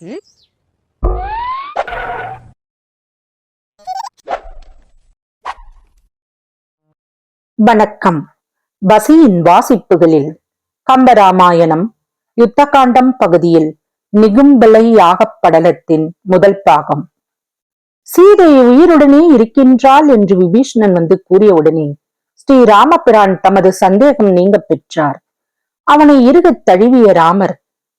ம்? வணக்கம் பசியின் வாசிப்புகளில் கம்பராமாயணம் யுத்தகாண்டம் பகுதியில் நிகும்பலை யாகப் முதல் பாகம் சீதை உயிருடனே இருக்கின்றாள் என்று விபீஷணன் வந்து கூறியவுடனே ஸ்ரீராமபிரான் தமது சந்தேகம் நீங்க பெற்றார் அவனை இறுகத் தழுவிய ராமர்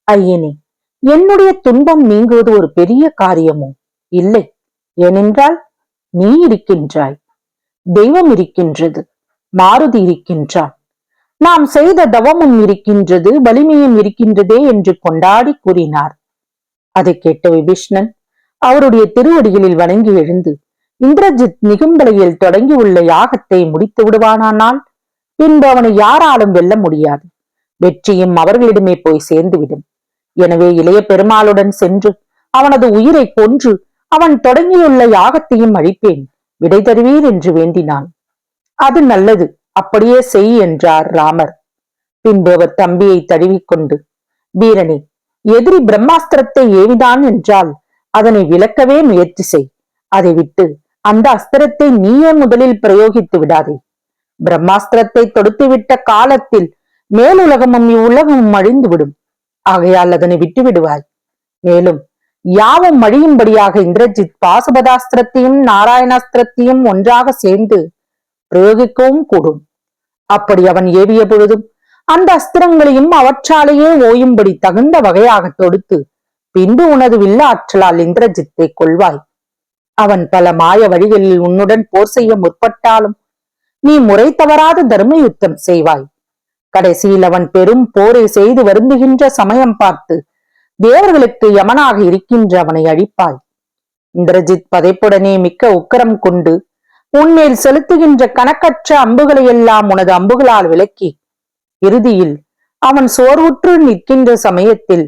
ஐயனே என்னுடைய துன்பம் நீங்குவது ஒரு பெரிய காரியமோ? இல்லை. ஏனென்றால் நீ இருக்கின்றாய். தெய்வம் இருக்கின்றது. மாருதி இருக்கின்றான். நாம் செய்த தவமும் இருக்கின்றது வலிமையும் இருக்கின்றதே என்று கொண்டாடி கூறினார். அதை கேட்ட விபீஷ்ணன் அவருடைய திருவடிகளில் வணங்கி எழுந்து இந்திரஜித் நிகும்பலையில் தொடங்கியுள்ள யாகத்தை முடித்து விடுவானானால் பின்பு அவனை யாராலும் வெல்ல முடியாது. வெற்றியும் அவர்களிடமே போய் சேர்ந்துவிடும். எனவே இளைய பெருமாளுடன் சென்று அவனது உயிரை கொன்று அவன் தொடங்கியுள்ள யாகத்தையும் அழிப்பேன். விடை தருவீர் என்று வேண்டினான். அது நல்லது. அப்படியே செய் என்றார் ராமர். பின்பு அவர் தம்பியை தழுவிக்கொண்டு வீரனே எதிரி பிரம்மாஸ்திரத்தை ஏவிதான் என்றால் அதனை விளக்கவே முயற்சி செய். அதை விட்டு அந்த அஸ்திரத்தை நீயே முதலில் பிரயோகித்து விடாதே. பிரம்மாஸ்திரத்தை தொடுத்துவிட்ட காலத்தில் மேலுலகமும் இவ்வுலகமும் அழிந்துவிடும். ஆகையால் அதனை விட்டு விடுவாய் மேலும் யாவும் மழியும்படியாக இந்திரஜித் பாசுபதாஸ்திரத்தையும் நாராயணாஸ்திரத்தையும் ஒன்றாக சேர்ந்து பிரயோகிக்கவும் கூடும். அப்படி அவன் ஏவிய பொழுதும் அந்த அஸ்திரங்களையும் அவற்றாலேயே ஓயும்படி தகுந்த வகையாக தொடுத்து பின்பு உனது வில்ல ஆற்றலால் இந்திரஜித்தை கொள்வாய். அவன் பல மாய வழிகளில் உன்னுடன் போர் செய்ய முற்பட்டாலும் நீ முறை தவறாத தர்ம யுத்தம் செய்வாய். கடைசியில் அவன் பெரும் போரை செய்து வருந்துகின்ற சமயம் பார்த்து தேவர்களுக்கு யமனாக இருக்கின்ற அவனை அழிப்பாய். இந்திரஜித் பதைப்புடனே மிக்க உக்கரம் கொண்டு உன்மேல் செலுத்துகின்ற கணக்கற்ற அம்புகளை எல்லாம் உனது அம்புகளால் விலக்கி. இறுதியில் அவன் சோர்வுற்று நிற்கின்ற சமயத்தில்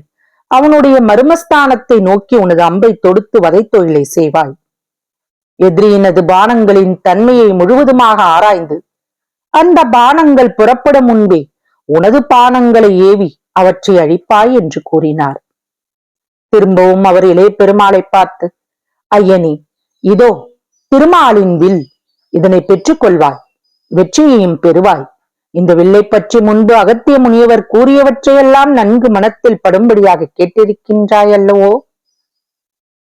அவனுடைய மர்மஸ்தானத்தை நோக்கி உனது அம்பை தொடுத்து வதைத்தொழிலை செய்வாய். எதிரியினது பானங்களின் தன்மையை முழுவதுமாக ஆராய்ந்து அந்த பானங்கள் புறப்படும் முன்பே உனது பானங்களை ஏவி அவற்றை அழிப்பாய் என்று கூறினார். திரும்பவும் அவர் இளைய பெருமாளை பார்த்து ஐயனே இதோ திருமாலின் வில் இதனை பெற்றுக்கொள்வாய் வெற்றியையும் பெறுவாய். இந்த வில்லை பற்றி முன்பு அகத்திய முனியவர் கூறியவற்றையெல்லாம் நன்கு மனத்தில் படும்படியாக கேட்டிருக்கின்றாய் அல்லவோ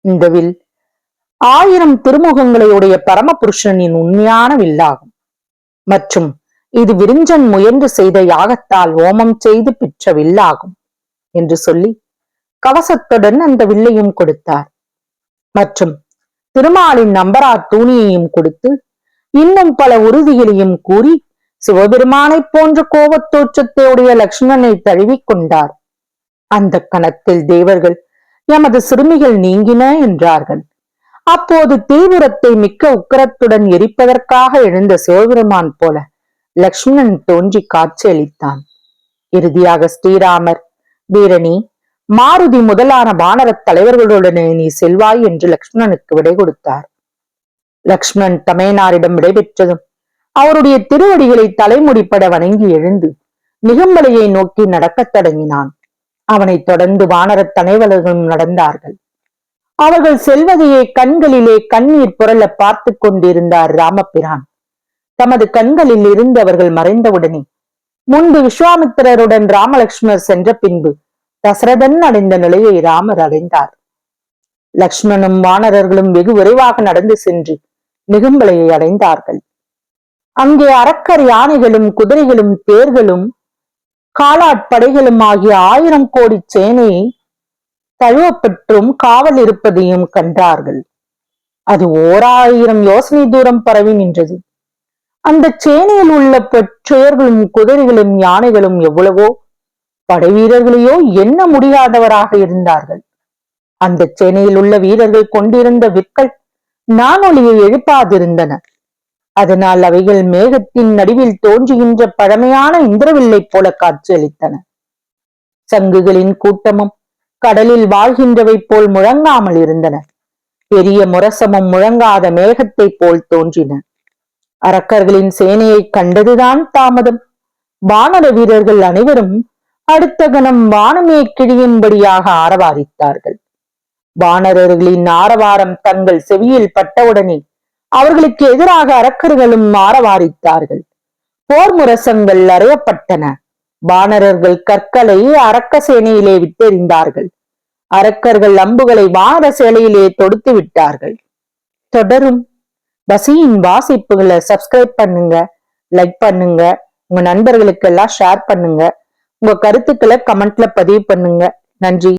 இந்த வில் ஆயிரம் திருமுகங்களை உடைய பரமபுருஷனின் உண்மையான வில்லாகும். மற்றும் இது விரிஞ்சன் முயன்று செய்த யாகத்தால் ஓமம் செய்து பெற்ற வில்லாகும் என்று சொல்லி கவசத்துடன் அந்த வில்லையும் கொடுத்தார். மற்றும் திருமாலின் நம்பரா தூணியையும் கொடுத்து இன்னும் பல உறுதிகளையும் கூறி சிவபெருமானைப் போன்ற கோபத் தோற்றத்தை லக்ஷ்மணனை தழுவிக் கொண்டார். அந்த கணத்தில் தேவர்கள் எமது சிறுமிகள் நீங்கின என்றார்கள். அப்போது தீவிரத்தை மிக்க உக்கிரத்துடன் எரிப்பதற்காக எழுந்த சிவபெருமான் போல லக்ஷ்மணன் தோன்றி காட்சியளித்தான். இறுதியாக ஸ்ரீராமர் வீரணி மாருதி முதலான வானரத் தலைவர்களுடனே நீ செல்வாய் என்று லக்ஷ்மணனுக்கு விடை கொடுத்தார். லக்ஷ்மணன் தமையனாரிடம் விடைபெற்றதும் அவருடைய திருவடிகளை தலைமுடிப்பட வணங்கி எழுந்து நிகம்பலையை நோக்கி நடக்கத் தொடங்கினான். அவனைத் தொடர்ந்து வானரத் தலைவர்களும் நடந்தார்கள். அவர்கள் செல்வதையே கண்களிலே கண்ணீர் புரள பார்த்து கொண்டிருந்தார் ராமபிரான். தமது கண்களில் இருந்து அவர்கள் மறைந்தவுடனே முன்பு விஸ்வாமித்திரருடன் ராமலக்ஷ்மணர் சென்ற பின்பு தசரதன் அடைந்த நிலையை ராமர் அடைந்தார் லக்ஷ்மணும் வானரர்களும் வெகு விரைவாக நடந்து சென்று நிகும்பலையை அடைந்தார்கள். அங்கே அரக்கர் யானைகளும் குதிரைகளும் தேர்களும் காலாட்படைகளும் ஆகிய ஆயிரம் கோடி சேனை தழுவப்பற்றும் காவல் இருப்பதையும் கண்டார்கள். அது ஓர் ஆயிரம் யோசனை தூரம் பரவி நின்றது. அந்த சேனையில் உள்ள பெற்றோர்களும் குதிரைகளும் யானைகளும் எவ்வளவோ? படை வீரர்களையோ எண்ண முடியாதவராக இருந்தார்கள்? அந்த சேனையில் உள்ள வீரர்கள் கொண்டிருந்த விற்கள் நானொலியை எழுப்பாதிருந்தன. அதனால் அவைகள் மேகத்தின் நடுவில் தோன்றுகின்ற பழமையான இந்திரவில்லை போல காட்சியளித்தன. சங்குகளின் கூட்டமும் கடலில் வாழ்கின்றவை போல் முழங்காமல் இருந்தன. பெரிய முரசமும் முழங்காத மேகத்தைப் போல் தோன்றின. அரக்கர்களின் சேனையை கண்டதுதான் தாமதம். வானர வீரர்கள் அனைவரும் அடுத்த கணம் வானமே கிழியும்படியாக ஆரவாரித்தார்கள். வானரர்களின் ஆரவாரம் தங்கள் செவியில் பட்டவுடனே அவர்களுக்கு எதிராக அரக்கர்களும் ஆரவாரித்தார்கள். போர் முரசங்கள் அறையப்பட்டன. வானரர்கள் கற்களை அரக்க சேனையிலே விட்டெறிந்தார்கள். அரக்கர்கள் அம்புகளை வார சேலையிலே தொடுத்து விட்டார்கள். தொடரும் பசியின் வாசிப்புகளை சப்ஸ்கிரைப் பண்ணுங்க லைக் பண்ணுங்க உங்க நண்பர்களுக்கு எல்லாம் ஷேர் பண்ணுங்க உங்க கருத்துக்களை கமெண்ட்ல பதிவு பண்ணுங்க. நன்றி.